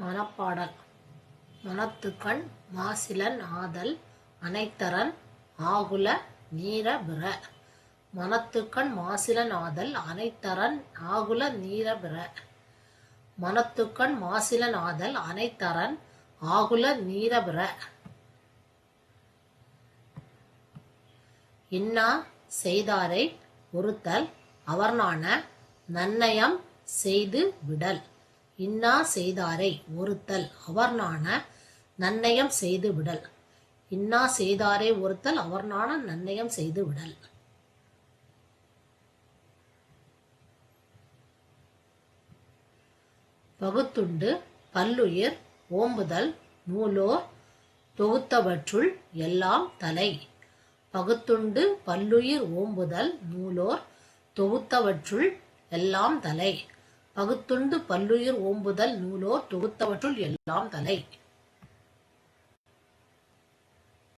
மனப்பாடல் மனத்துக்கண் மாசிலன் ஆதல் அனைத்தரன் ஆகுல நீரபிற மனத்துக்கண் மாசிலன் ஆதல் அனைத்தரன் ஆகுல நீரபிற மனத்துக்கண் மாசிலன் ஆதல் அனைத்தரன் ஆகுல நீரபிற இன்னா செய்தாரை ஒருத்தல் அவர்னான நன்னயம் செய்து விடல். இன்னா செய்தாரை ஒருத்தல் அவர்னான நன்னயம் செய்து விடல். இன்னா செய்தாரை ஒருத்தல் அவர்னான நன்னயம் செய்து விடல். பகுத்துண்டு பல்லுயிர் ஓம்புதல் நூலோர் தொகுத்தவற்றுள் எல்லாம் தலை. பகுத்துண்டு பல்லுயிர் ஓம்புதல் நூலோர் தொகுத்தவற்றுள் எல்லாம் தலை. பகுத்துண்டு பல்லுயிர் ஓம்புதல் நூலோர் தொகுத்தவற்றுள் எல்லாம் தலை.